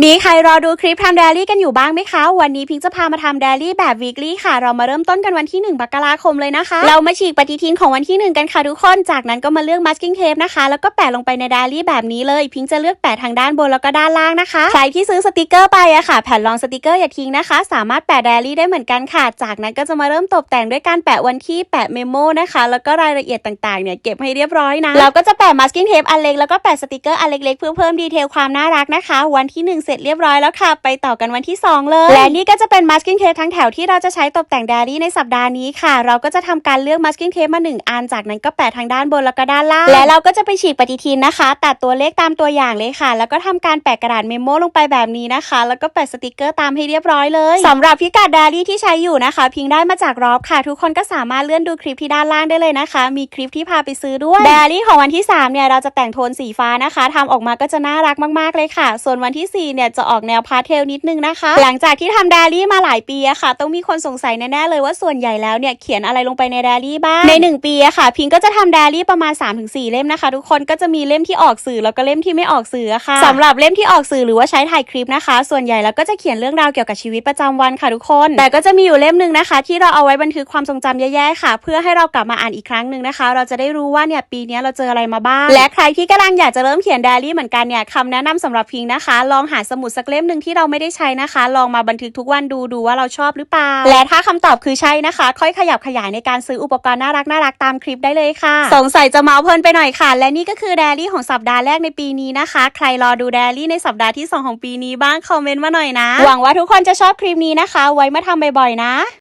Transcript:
มีใครรอดูคลิปทำเดลี่กันอยู่บ้างไหมคะ วันนี้พิงจะพามาทำเดลี่แบบวีคลี่ค่ะ เรามาเริ่มต้นกันวันที่1มกราคมเลยนะคะ เรามาฉีกปฏิทินของวันที่ 1 กันค่ะทุกคน จากนั้นก็มาเลือกมัสกิ้งเทปนะคะ แล้วก็แปะลงไปในเดลี่แบบนี้เลย พิงจะเลือกแปะทางด้านบนแล้วก็ด้านล่างนะคะ ใครที่ซื้อสติกเกอร์ไปอะค่ะ แผ่นรองสติกเกอร์อย่าทิ้งนะคะ สามารถแปะเดลี่ได้เหมือนกันค่ะ จากนั้นก็จะมาเริ่มตกแต่งด้วยการแปะวันที่แปะเมโมนะคะ แล้วก็รายละเอียดต่างๆเนี่ยเก็บให้เรียบร้อยนะ เราก็จะแปะมัสกิ้งเทปอันเล็กแล้วก็แปะสติกเกอร์อันเล็กๆเพื่อเพิ่มดีเทลความน่ารักนะคะ วันที่หนึ่งเสร็จเรียบร้อยแล้วค่ะ ไปต่อกันวันที่ 2 เลย และนี่ก็จะเป็นมัสกิ้งเทปทั้งแถวที่เราจะใช้ตกแต่งไดอารี่ในสัปดาห์นี้ค่ะ เราก็จะทำการเลือกมัสกิ้งเทปมา 1 อัน จากนั้นก็แปะทางด้านบนแล้วก็ด้านล่าง และเราก็จะไปฉีกปฏิทินนะคะ ตัดตัวเลขตามตัวอย่างเลยค่ะ แล้วก็ทำการแปะกระดาษเมมโมลงไปแบบนี้นะคะ แล้วก็แปะสติกเกอร์ตามให้เรียบร้อยเลยสำหรับพิกัดไดอารี่ที่ใช้อยู่นะคะ พิงได้มาจากรอบค่ะ ทุกคนก็สามารถเลื่อนดูคลิปที่ด้านล่างได้เลยนะคะ มีคลิปที่พาไปซื้อด้วยไดอารี่ของวันที่3เนี่ยเราจะแต่งโทนสีฟ้านะคะทำออกมาก็จะน่ารักมากๆเลยค่ะ ส่วนวันที่4เนี่ยจะออกแนวพาสเทลนิดนึงนะคะ หลังจากที่ทำไดอารี่มาหลายปีอะค่ะ ต้องมีคนสงสัยแน่ๆเลยว่าส่วนใหญ่แล้วเนี่ยเขียนอะไรลงไปในไดอารี่บ้าง ใน 1 ปีอะค่ะ พิงก็จะทำไดอารี่ประมาณ 3-4 เล่มนะคะ ทุกคนก็จะมีเล่มที่ออกสื่อแล้วก็เล่มที่ไม่ออกสื่ออะค่ะสำหรับเล่มที่ออกสื่อหรือว่าใช้ถ่ายคลิปนะคะ ส่วนใหญ่แล้วก็จะเขียนเรื่องราวเกี่ยวกับชีวิตประจำวันค่ะทุกคน แต่ก็จะมีอยู่เล่มหนึ่งนะคะ ที่เราเอาไว้บันทึกความทรงจำแย่ๆค่ะ เพื่อให้เรากลับมาอ่านอีกครั้งหนึ่งนะคะ เราจะได้รู้ว่าเนี่ยปีนี้เราเจออะไรมาบ้าง และใครที่กำลังอยากจะเริ่มเขียนไดอารี่เหมือนกันเนี่ยคำแนะนำสำหรับพิงนะคะ ลองหาสมุดสักเล่มหนึ่งที่เราไม่ได้ใช้นะคะ ลองมาบันทึกทุกวันดูดูว่าเราชอบหรือเปล่า และถ้าคำตอบคือใช่นะคะ ค่อยขยับขยายในการซื้ออุปกรณ์น่ารักน่ารักตามคลิปได้เลยค่ะ สงสัยจะเมาเพลินไปหน่อยค่ะ และนี่ก็คือแดรี่ของสัปดาห์แรกในปีนี้นะคะ ใครรอดูแดรี่ในสัปดาห์ที่สองของปีนี้บ้างคอมเมนต์มาหน่อยนะ หวังว่าทุกคนจะชอบคลิปนี้นะคะ ไว้มาทำบ่อยๆนะ